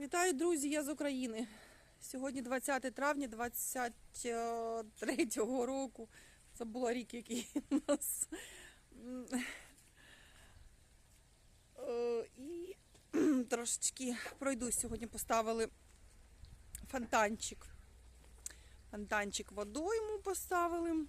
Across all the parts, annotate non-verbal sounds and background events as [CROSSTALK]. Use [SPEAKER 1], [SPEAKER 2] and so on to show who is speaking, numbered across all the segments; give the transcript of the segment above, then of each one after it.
[SPEAKER 1] Вітаю, друзі! Я з України. Сьогодні 20 травня 23 року. Це був рік, який у [LAUGHS] нас. Е, І [CLEARS THROAT] трошечки пройдусь. Сьогодні поставили фонтанчик. Фонтанчик водойму поставили.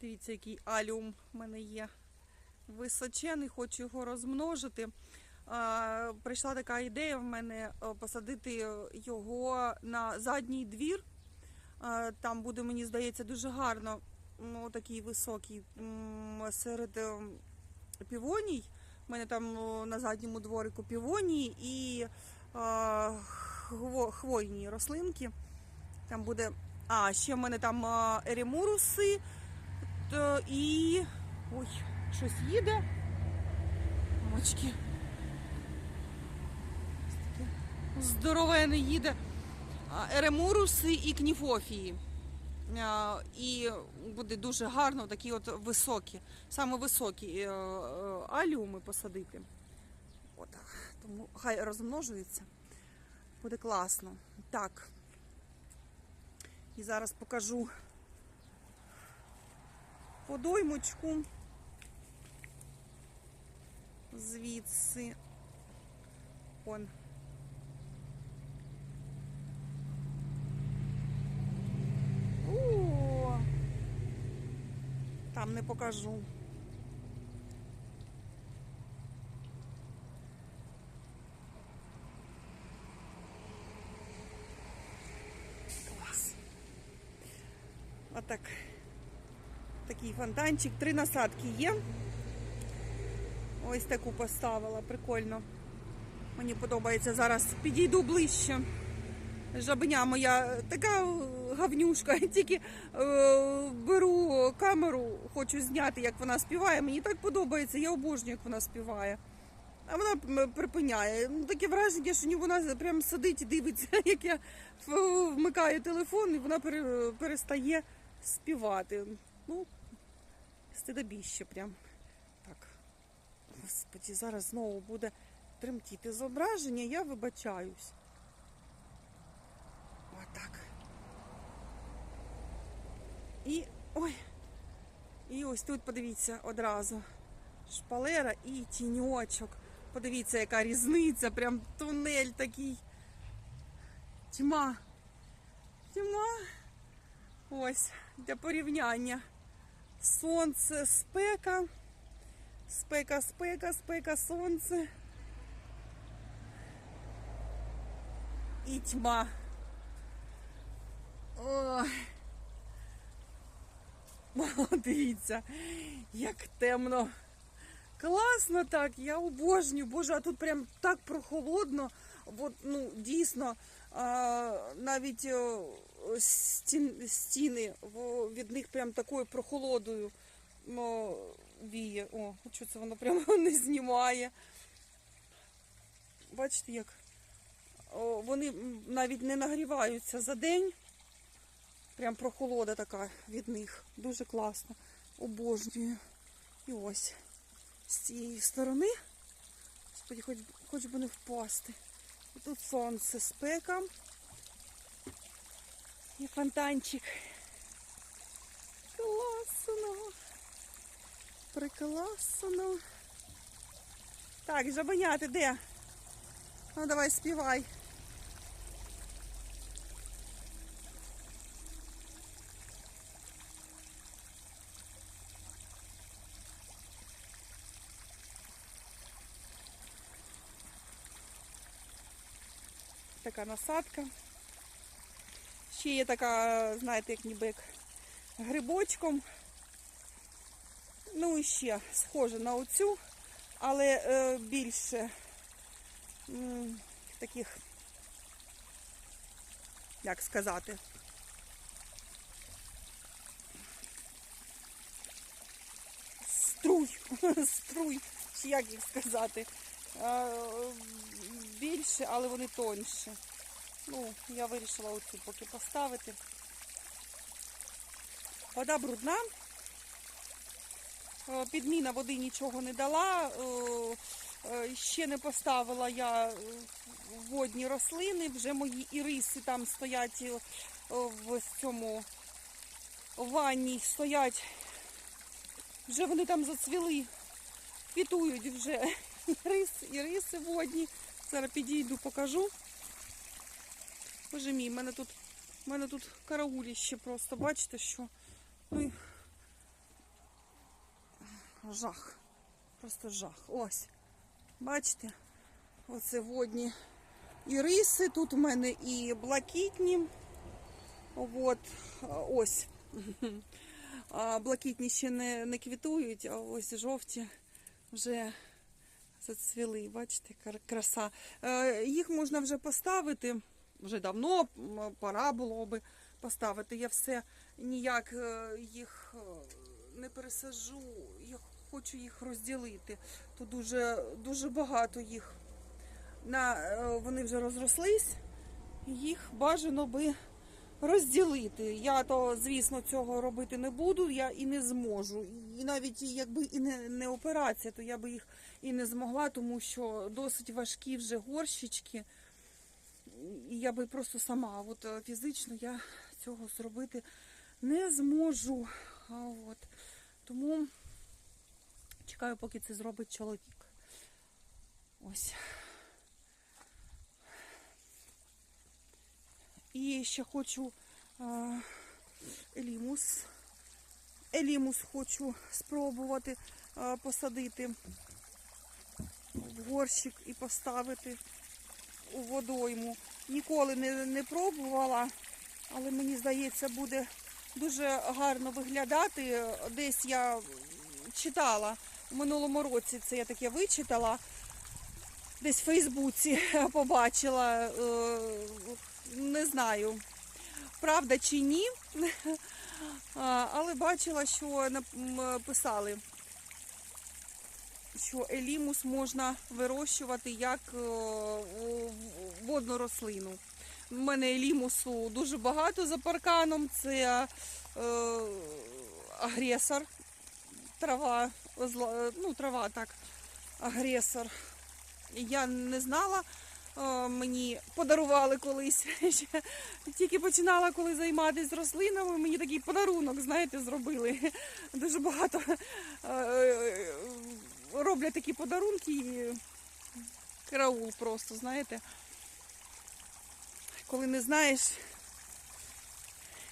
[SPEAKER 1] Дивіться, який аліум в мене є. Височений, хочу його розмножити. Прийшла така ідея в мене е, посадити його на задній двір. Там буде, мені здається, дуже гарно. Ну, такий високий серед е, півоній. У мене там на задньому дворику півонії і хвойні рослинки. Там буде. А, ще в мене там ерімуруси і. Ой, щось їде. Мочки. Здоровене їде. Еремуруси і кніфофії. І буде дуже гарно такі от високі, саме високі е, е, аліуми посадити. От, тому хай розмножується. Буде класно. Так. І зараз покажу подоймочку. Звідси. Он. О, там не покажу. Клас. Отак. Такий фонтанчик. Три насадки є. Ось таку поставила, прикольно. Мені подобається. Зараз підійду ближче. Жабеня моя така гавнюшка. [LAUGHS] Тільки е, беру камеру, хочу зняти, як вона співає. Мені так подобається, я обожнюю, як вона співає. А вона припиняє. Ну, Таке враження, що вона прям сидить і дивиться, [LAUGHS] як я вмикаю телефон, і вона перестає співати. Ну, стидобіще прям. Так. Господі, зараз знову буде тремтіти зображення, я вибачаюсь. Отак. І. ой. І ось тут подивіться одразу. Шпалера і тіньочок. Подивіться, яка різниця, прям тунель такий. Тьма. Тьма. Ось, для порівняння. Сонце, спека. Спека, спека, спека, сонце. І тьма. Ой. О, дивіться, як темно. Класно так, я обожнюю. Боже, а тут прям так прохолодно. От, ну, дійсно, а, навіть о, стін, стіни від них прям такою прохолодою ну, віє. О, що це воно прямо [LAUGHS] не знімає. Бачите, як О, вони навіть не нагріваються за день. Прям прохолода така від них. Дуже класно. Обожнюю. І ось з цієї сторони. Господи, хоч, хоч би не впасти. І тут сонце, спека. І фонтанчик. Класно. Прекрасно. Так, жабеня, ти де? Ну давай співай. Така насадка. Ще є така, знаєте, як ніби як грибочком. Ну і ще схоже на оцю, але е, більше м, таких, як сказати, струй, [LAUGHS] струй, чи як їх сказати. Е, більше, але вони тонші. Ну, я вирішила оцю поки поставити. Вода брудна. Е, Підміна води нічого не дала. Е, Ще не поставила я водні рослини, вже мої іриси там стоять в цьому ванні стоять. Вже вони там зацвіли, квітують вже [LAUGHS] ірис, іриси водні. Зараз підійду, покажу. Боже мій, в мене тут, в мене тут карауліще просто, бачите, що. Ну, жах. Просто жах. Ось. Бачите? Оце водні іриси. Тут у мене і блакитні. От, ось. [LAUGHS] Блакитні ще не, не квітують, а ось жовті вже зацвіли. Бачите, краса. Е, Їх можна вже поставити. Вже давно пора було би поставити. Я все ніяк е, їх е, не пересаджу. Я хочу їх розділити. Тут дуже, дуже багато їх. На, вони вже розрослись. Їх бажано би розділити. Я то, звісно, цього робити не буду, я і не зможу. І навіть якби і не, не операція, то я би їх і не змогла, тому що досить важкі вже горщички. І я би просто сама, от е, фізично я цього зробити не зможу. От. Тому чекаю, поки це зробить чоловік. Ось. І ще хочу е, елімус. Елімус хочу спробувати е, посадити в горщик і поставити у водойму. Ніколи не, не пробувала, але мені здається, буде дуже гарно виглядати. Десь я читала у минулому році, це я таке вичитала. Десь в Фейсбуці [LAUGHS] побачила, е, не знаю, правда чи ні, [LAUGHS] але бачила, що нап- м, писали, що елімус можна вирощувати як е, водну рослину. У мене елімусу дуже багато за парканом. Це е, агресор, трава, зла- ну, трава так, агресор. Я не знала, е, мені подарували колись. [LAUGHS] Тільки починала коли займатися рослинами, мені такий подарунок, знаєте, зробили. [LAUGHS] Дуже багато е, е, роблять такі подарунки і караул просто, знаєте. Коли не знаєш,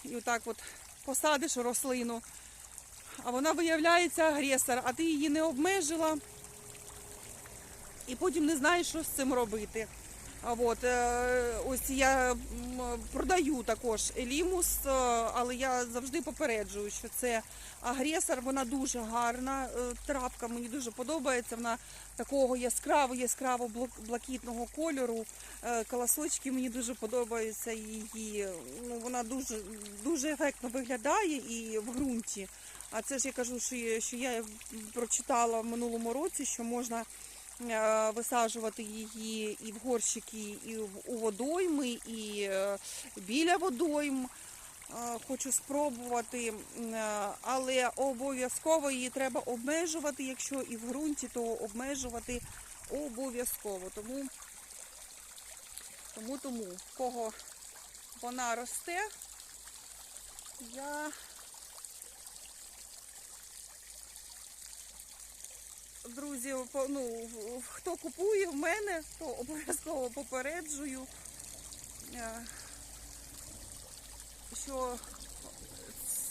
[SPEAKER 1] і отак от посадиш рослину, а вона виявляється агресор, а ти її не обмежила і потім не знаєш, що з цим робити. От, е, ось я продаю також елімус, е, але я завжди попереджую, що це агресор, вона дуже гарна. е, Травка мені дуже подобається. Вона такого яскраво, яскраво блак- блакитного кольору. Е, Колосочки мені дуже подобаються її. Ну, вона дуже, дуже ефектно виглядає і в ґрунті. А це ж я кажу, що, я- прочитала в минулому році, що можна висаджувати її і в горщики, і у водойми, і е, біля водойм. Е, Хочу спробувати, е, але обов'язково її треба обмежувати. Якщо і в ґрунті, то обмежувати обов'язково. Тому, тому, тому, в кого вона росте, я друзі, ну, хто купує в мене, то обов'язково попереджую, е, що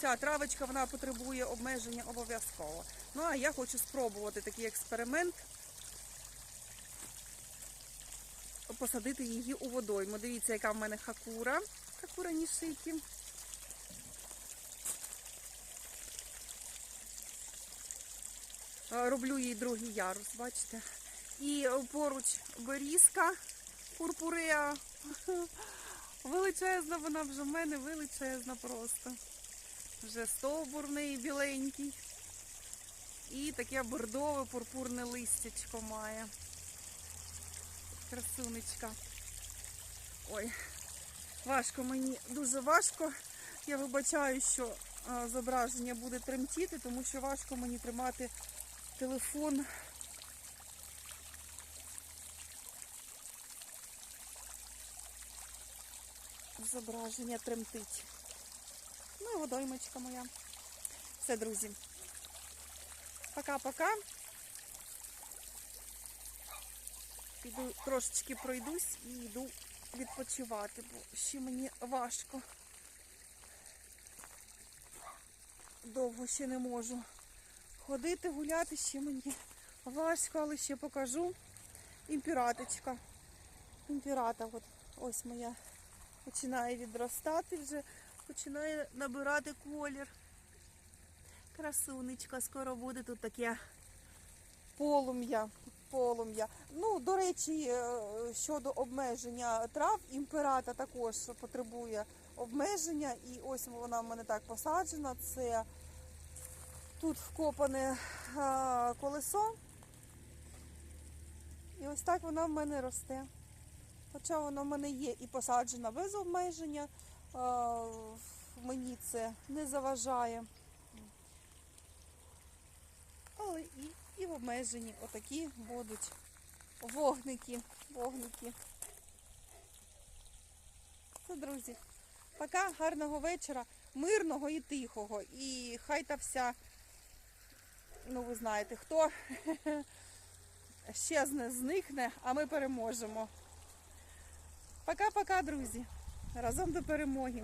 [SPEAKER 1] ця травочка вона потребує обмеження обов'язково. Ну а я хочу спробувати такий експеримент. Посадити її у водойму. Дивіться, яка в мене хакура. Хакура нішики. Роблю їй другий ярус, бачите. І е, поруч берізка пурпуреа. [LAUGHS] Величезна вона вже в мене, величезна просто. Вже стовбур біленький. І таке бордове пурпурне листячко має. Красунечка. Ой, важко мені, дуже важко. Я вибачаю, що е, зображення буде тремтіти, тому що важко мені тримати телефон. Зображення тремтить. Ну і водоймочка моя. Все, друзі. Пока-пока. Піду трошечки пройдусь і йду відпочивати, бо ще мені важко. Довго ще не можу. Ходити, гуляти ще мені важко, але ще покажу. Імпіраточка. Імпірата, от ось моя починає відростати вже, починає набирати колір. Красунечка, скоро буде тут таке полум'я. полум'я. Ну, до речі, е, щодо обмеження трав, імперата також потребує обмеження. І ось вона в мене так посаджена. Це тут вкопане а, колесо. І ось так вона в мене росте. Хоча вона в мене є і посаджена без обмеження, а, мені це не заважає. Але і, і в обмеженні отакі будуть вогники. вогники. Це, друзі, пока, гарного вечора, мирного і тихого. І хай та вся, ну ви знаєте, хто [LAUGHS] щезне, зникне, а ми переможемо. Пока-пока, друзі. Разом до перемоги.